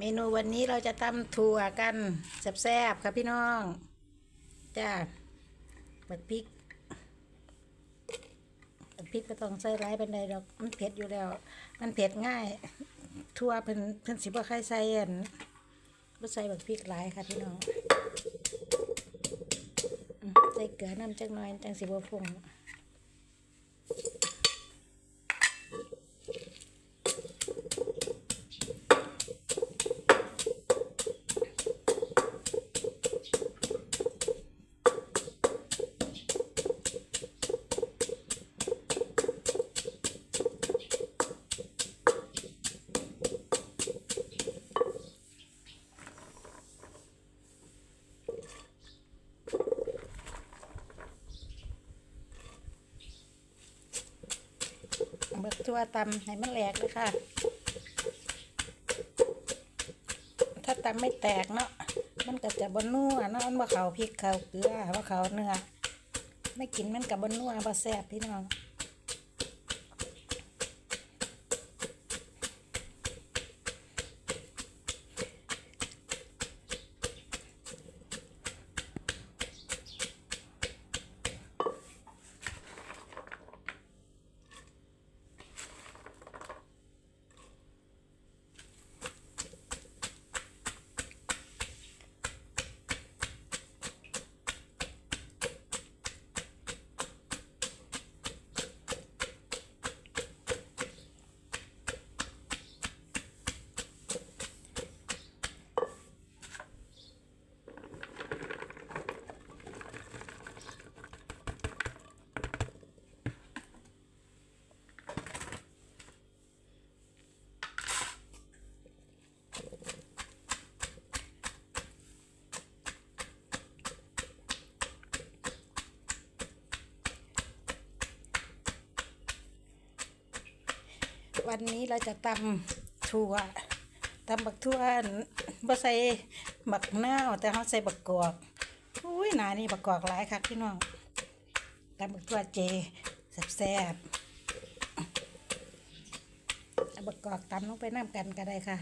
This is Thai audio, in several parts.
เมนูวันนี้เราจะตำถั่วกันแซ่บๆค่ะพี่น้องจ้าบักพริกบักพริกก็ต้องใส่ร้ายเป็นใดดอก มันเผ็ดอยู่แล้ว มันเผ็ดง่าย ทั่วเพิ่นเพิ่นสิบ่ใครใส่อันบ่ใส่บักพริกหลายค่ะพี่น้องใส่เกลือน้ำจักหน่อยจังสิบ่ฟุ้ง ทั่วตำให้มันแหลกเลยค่ะ ถ้าตำไม่แตกเนาะมันก็จะบนนัวเนาะมันบ่เขาพริกเขาเกลือบ่เขาเนื้อไม่กินมันกับบนนัวบ่แซ่บพี่น้อง วันนี้เราจะตำถั่วตำบักถั่วบ่ใส่บักนาแต่เขาใส่บักกอกอุ้ยหนานี่บักกอกหลายคักพี่น้องตำบักถั่วเจแซ่บๆเอาบักกอกตำลงไปน้ำกันก็ได้ค่ะ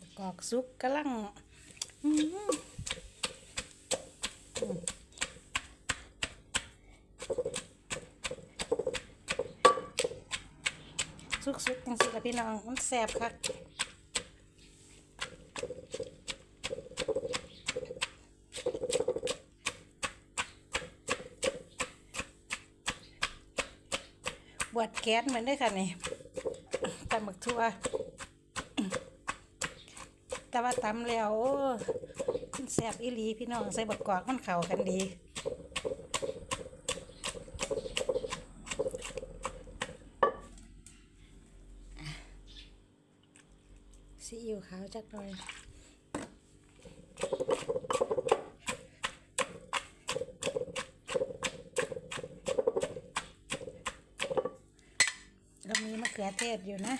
บักกอกสุกกำลังอือหือ สุกๆจังสิละพี่น้องมันแซ่บคักบวดแก๊สเหมือนได้ค่ะนี่ตำบักทั่ว แต่ว่าตำแล้วแซ่บอีหลีพี่น้องใส่บักกอกมันเข้ากันดี ซีอิ๊ วขาวจักหน่อยเรามีมะเขือเทศอยู่นะ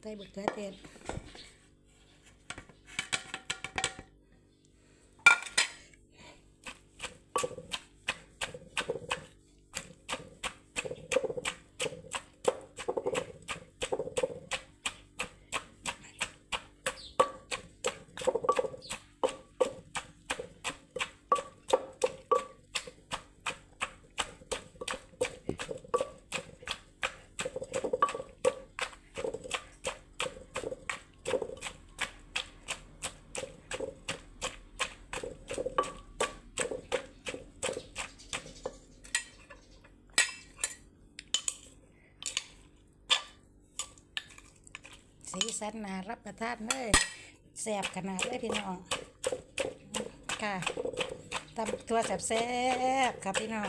ใส่มะเขือเทศ สีสันนารับประทานเลยแสบขนาดเลยพี่น้องค่ะตำตัวแสบแสบๆครับพี่น้อง